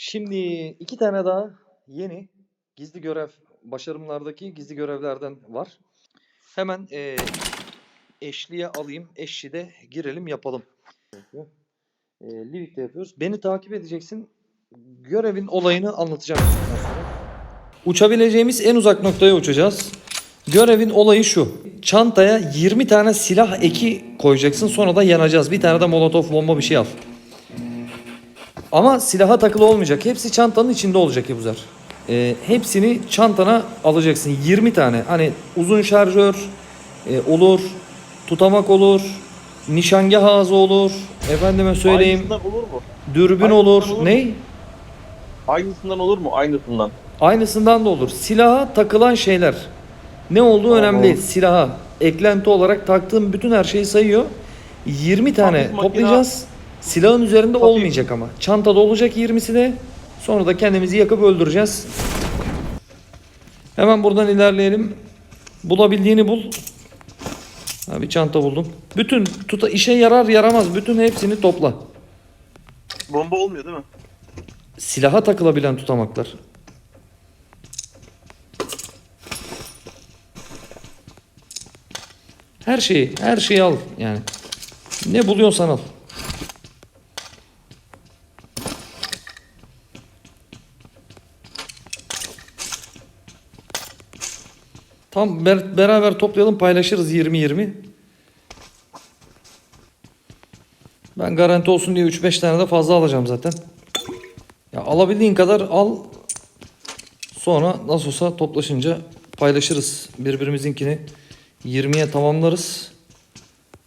Şimdi iki tane daha yeni gizli görev başarımlardaki gizli görevlerden var. Hemen eee eşliğe alayım. Eşli de girelim yapalım. Eee Livik'te yapıyoruz. Beni takip edeceksin. Görevin olayını anlatacağım. Uçabileceğimiz en uzak noktaya uçacağız. Görevin olayı şu. Çantaya 20 tane silah eki koyacaksın. Sonra da yanacağız. Bir tane de molotof bomba bir şey al. Ama silaha takılı olmayacak. Hepsi çantanın içinde olacak Ebuzer. Ee, hepsini çantana alacaksın. 20 tane. Hani uzun şarjör e, olur. Tutamak olur. Nişangah ağzı olur. Efendime söyleyeyim. Aynısından olur mu? Dürbün Aynısından olur. olur mu? Ne? Aynısından olur mu? Aynısından. Aynısından da olur. Silaha takılan şeyler. Ne olduğu önemli Tamam. değil. Silaha eklenti olarak taktığım bütün her şeyi sayıyor. 20 tane Hafif makina- toplayacağız. Silahın üzerinde olmayacak ama. Çantada olacak 20'si de. Sonra da kendimizi yakıp öldüreceğiz. Hemen buradan ilerleyelim. Bulabildiğini bul. Ha, bir çanta buldum. Bütün tuta işe yarar yaramaz. Bütün hepsini topla. Bomba olmuyor değil mi? Silaha takılabilen tutamaklar. Her şeyi, her şeyi al yani. Ne buluyorsan al. Tam ber- beraber toplayalım paylaşırız 20-20. Ben garanti olsun diye 3-5 tane de fazla alacağım zaten. Ya alabildiğin kadar al. Sonra nasıl olsa toplaşınca paylaşırız. Birbirimizinkini 20'ye tamamlarız.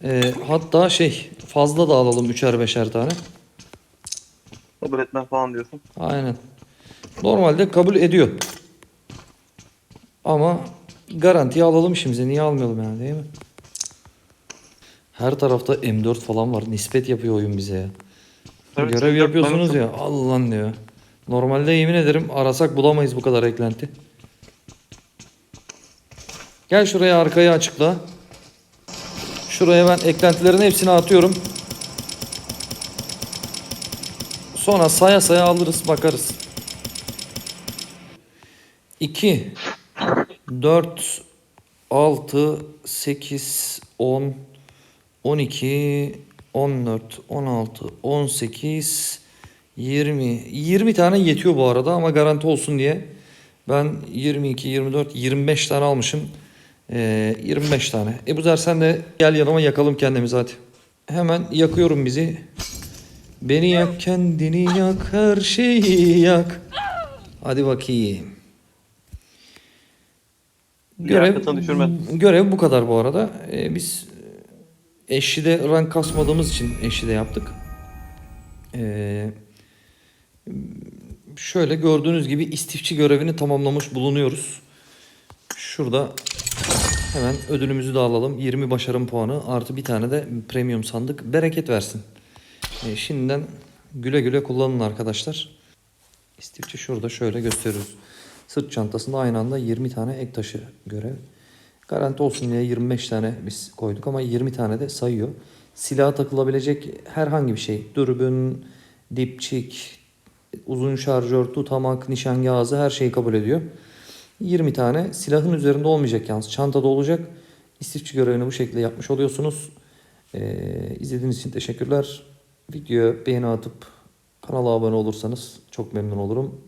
Ee, hatta şey fazla da alalım 3'er 5'er tane. Kabul etmem falan diyorsun. Aynen. Normalde kabul ediyor. Ama garantiye alalım işimize. Niye almayalım yani değil mi? Her tarafta M4 falan var. Nispet yapıyor oyun bize ya. Evet, Görev M4 yapıyorsunuz ya. Allah lan diyor. Normalde yemin ederim arasak bulamayız bu kadar eklenti. Gel şuraya arkayı açıkla. Şuraya ben eklentilerin hepsini atıyorum. Sonra saya saya alırız bakarız. 2 4 6 8 10 12 14 16 18 20 20 tane yetiyor bu arada ama garanti olsun diye ben 22 24 25 tane almışım. Ee, 25 tane. Ebuzer sen de gel yanıma yakalım kendimizi hadi. Hemen yakıyorum bizi. Beni yak kendini yak her şeyi yak. Hadi bakayım. Görev, görev bu kadar bu arada. Ee, biz eşide rank kasmadığımız için eşide yaptık. Ee, şöyle gördüğünüz gibi istifçi görevini tamamlamış bulunuyoruz. Şurada hemen ödülümüzü de alalım. 20 başarım puanı artı bir tane de premium sandık. Bereket versin. Ee, şimdiden güle güle kullanın arkadaşlar. İstifçi şurada şöyle gösteriyoruz. Sırt çantasında aynı anda 20 tane ek taşı görev. Garanti olsun diye 25 tane biz koyduk ama 20 tane de sayıyor. Silaha takılabilecek herhangi bir şey. Dürbün, dipçik, uzun şarjör, tutamak, nişangah ağzı her şeyi kabul ediyor. 20 tane silahın üzerinde olmayacak yalnız. Çantada olacak. İstifçi görevini bu şekilde yapmış oluyorsunuz. Ee, izlediğiniz için teşekkürler. Videoya beğeni atıp kanala abone olursanız çok memnun olurum.